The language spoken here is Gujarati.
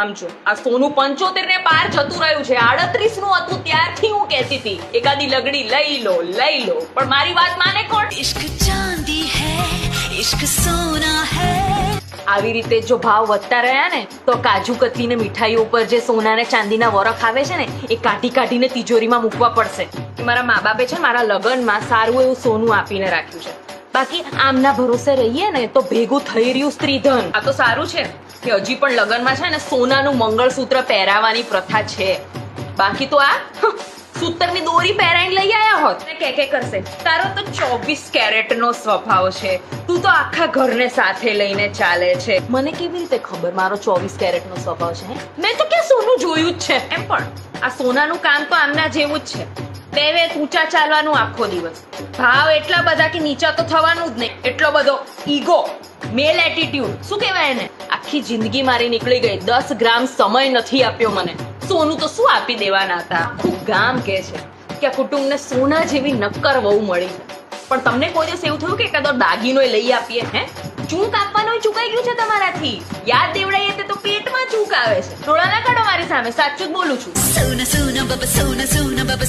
આમ જો આ સોનું પંચોતેર ને પાર જતું રહ્યું છે. આડત્રીસનું હતું ત્યારથી હું કહેતી હતી એકાદી લગડી લઈ લો લઈ લો. પણ મારી વાત માને કોણ? ઇશ્ક ચાંદી હે ઇશ્ક સોના હે આવી રીતે જો ભાવ વધતા રહ્યા ને તો કાજુ કતરી ને મીઠાઈ ઉપર જે સોના ને ચાંદીના વરખ આવે છે ને એ કાઢી કાઢીને તિજોરીમાં મૂકવા પડશે. મારા મા બાપે છે મારા લગ્નમાં સારું એવું સોનું આપીને રાખ્યું છે. બાકી આમના ભરોસે રહીએ ને તો ભેગું થઈ રહ્યું સ્ત્રીધન. આ તો સારું છે કે હજી પણ લગ્નમાં છે ને સોનાનું મંગળસૂત્ર પહેરાવાની પ્રથા છે. બાકી તો આ સૂતરની દોરી પહેરાઈને લઈ આવ્યા હોત. ને કે કે કરશે? તારો તો ચોવીસ કેરેટનો સ્વભાવ છે. તું તો આખા ઘરને સાથે લઈને ચાલે છે. મને કેવી રીતે ખબર મારો ચોવીસ કેરેટનો સ્વભાવ છે મેં તો ક્યાં સોનું જોયું જ છે? એમ પણ. આ સોનાનું કામ તો આમના જેવું જ છે. વેત ઊંચા ચાલવાનું આખો દિવસ. ભાવ એટલા બધા કે નીચા તો થવાનું જ નહીં. એટલો બધો ઈગો મેલ એટીટ્યુડ શું કહેવાય એને? આખી જિંદગી મારી નીકળી ગઈ. દસ ગ્રામ સમય નથી આપ્યો મને. સોનું તો શું આપી દેવાના હતા? આખું ગામ કે છે કે કુટુંબને સોના જેવી નક્કર વહુ મળી પણ તમને કોઈ દિવસ એવું થયું કે કદો દાગીનો લઈ આપીએ, હે? ચૂંક આપવાનો ચૂકાઈ ગયું છે તમારાથી. યાદ દેવડાઈએ તે તો પેટમાં ચૂંક આવે છે. ટોળા ના કાઢો મારી સામે. સાચું જ બોલું છું. સોના સોના, બાબા, સોના સોના, બાબા.